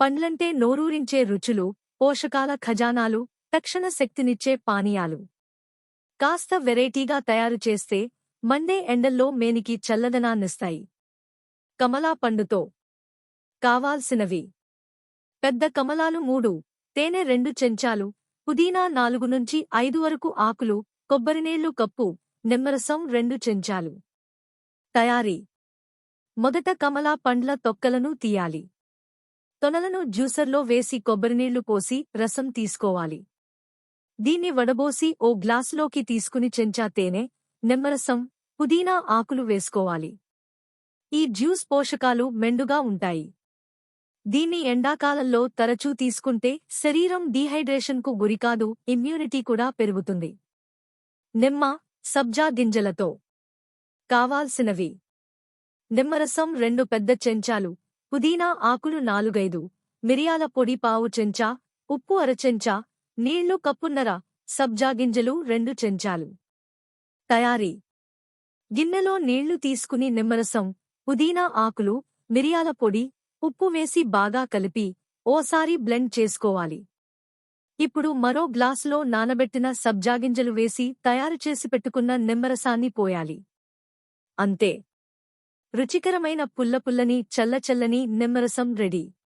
పండ్లంటే నోరూరించే రుచులు పోషకాల ఖజానాలు తక్షణ శక్తినిచ్చే పానీయాలు. కాస్త వెరైటీగా తయారు చేస్తే మండే ఎండల్లో మేనికి చల్లదనాన్నిస్తాయి. కమలా పండుతో కావాల్సినవి. పెద్ద కమలాలు మూడు తేనె రెండు చెంచాలు పుదీనా నాలుగు నుంచి ఐదు వరకు ఆకులు కొబ్బరినీళ్ళు కప్పు నిమ్మరసం రెండు చెంచాలు. తయారీ. మొదట కమలా పండ్ల తొక్కలను తీయాలి. తొనలను జ్యూసర్లో వేసి కొబ్బరినీళ్ళు పోసి రసం తీసుకోవాలి. దీన్ని వడబోసి ఓ గ్లాసులోకి తీసుకుని చెంచా తేనె నిమ్మరసం పుదీనా ఆకులు వేసుకోవాలి. ఈ జ్యూస్ పోషకాలు మెండుగా ఉంటాయి. దీన్ని ఎండాకాలంలో తరచూ తీసుకుంటే శరీరం డీహైడ్రేషన్కు గురికాదు ఇమ్యూనిటీ కూడా పెరుగుతుంది. నిమ్మ సబ్జా గింజలతో కావాల్సినవి. నిమ్మరసం రెండు పెద్ద చెంచాలు పుదీనా ఆకులు నాలుగైదు. మిరియాల పొడి పావు చెంచా ఉప్పు అరచెంచా నీళ్ళు కప్పున్నర సబ్జా గింజలు రెండు చెంచాలు. తయారీ. గిన్నెలో నీళ్ళు తీసుకుని నిమ్మరసం పుదీనా ఆకులు మిరియాల పొడి ఉప్పు వేసి బాగా కలిపి ఓసారి బ్లెండ్ చేసుకోవాలి. ఇప్పుడు మరో గ్లాసులో నానబెట్టిన సబ్జాగింజలు వేసి తయారు చేసి పెట్టుకున్న నిమ్మరసాన్ని పోయాలి. అంతే. రుచికరమైన పుల్లపుల్లని చల్లచల్లని నిమ్మరసం రెడీ.